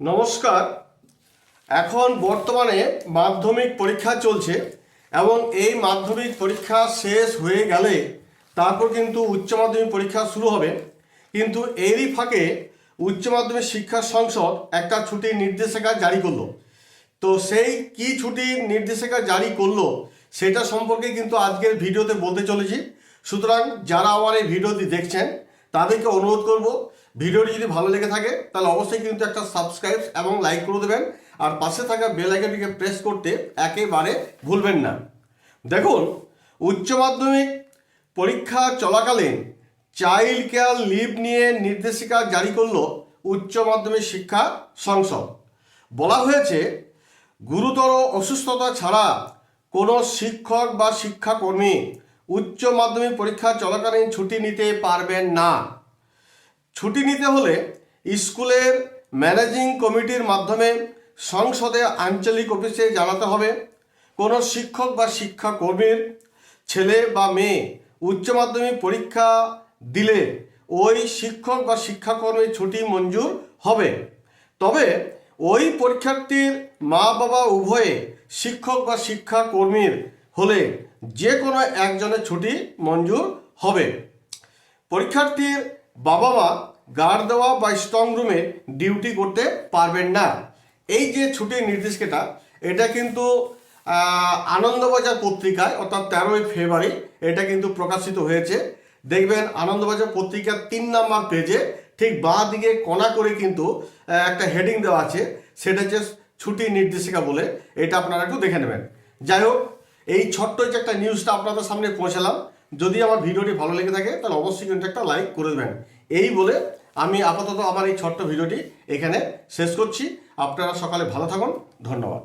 নমস্কার। এখন বর্তমানে মাধ্যমিক পরীক্ষা চলছে এবং এই মাধ্যমিক পরীক্ষা শেষ হয়ে গেলে তারপর কিন্তু উচ্চ মাধ্যমিক পরীক্ষা শুরু হবে। কিন্তু এরই ফাঁকে উচ্চ মাধ্যমিক শিক্ষা সংসদ একটা ছুটির নির্দেশিকা জারি করল। তো সেই কি ছুটির নির্দেশিকা জারি করল সেটা সম্পর্কে কিন্তু আজকের ভিডিওতে বলতে চলেছি। সুতরাং যারা আমার এই ভিডিওটি দেখছেন তাদেরকে অনুরোধ করব, ভিডিওটি যদি ভালো লেগে থাকে, তাহলে অবশ্যই কিন্তু একটা সাবস্ক্রাইব এবং লাইক করে দেবেন। আর পাশে থাকা বেল আইকনটিকে প্রেস করতে একেবারে ভুলবেন না। দেখুন, উচ্চ মাধ্যমিক পরীক্ষা চলাকালীন চাইল্ড কেয়ার লিভ নিয়ে নির্দেশিকা জারি করল উচ্চ মাধ্যমিক শিক্ষা সংসদ। বলা হয়েছে, গুরুতর অসুস্থতা ছাড়া কোনো শিক্ষক বা শিক্ষাকর্মী উচ্চ মাধ্যমিক পরীক্ষা চলাকালীন ছুটি নিতে পারবেন না। ছুটি নিতে হলে স্কুলের ম্যানেজিং কমিটির মাধ্যমে সংসদে আঞ্চলিক অফিসে জানাতে হবে। কোনো শিক্ষক বা শিক্ষাকর্মীর ছেলে বা মেয়ে উচ্চ মাধ্যমিক পরীক্ষা দিলে ওই শিক্ষক বা শিক্ষাকর্মীর ছুটি মঞ্জুর হবে। তবে ওই পরীক্ষার্থীর মা বাবা উভয়ে শিক্ষক বা শিক্ষাকর্মীর হলে যে কোনো একজনের ছুটি মঞ্জুর হবে। পরীক্ষার্থীর বাবা মা গার্ড দেওয়া বা স্ট্রং রুমে ডিউটি করতে পারবেন না। এই যে ছুটির নির্দেশিকাটা, এটা কিন্তু আনন্দবাজার পত্রিকায়, অর্থাৎ তেরোই ফেব্রুয়ারি, এটা কিন্তু প্রকাশিত হয়েছে। দেখবেন, আনন্দবাজার পত্রিকার তিন নাম্বার পেজে ঠিক বাঁ দিকে কণা করে কিন্তু একটা হেডিং দেওয়া আছে। সেটা হচ্ছে ছুটির নির্দেশিকা বলে, এটা আপনারা একটু দেখে নেবেন। যাই হোক এই ছোট্ট যে একটা নিউজটা আপনাদের সামনে পৌঁছালাম, যদি আমার ভিডিওটি ভালো লেগে থাকে, তাহলে অবশ্যই কিন্তু একটা লাইক করে দেবেন। এই বলে আমি আপাতত আমার এই ছোট্ট ভিডিওটি এখানে শেষ করছি। আপনারা সকালে ভালো থাকুন। ধন্যবাদ।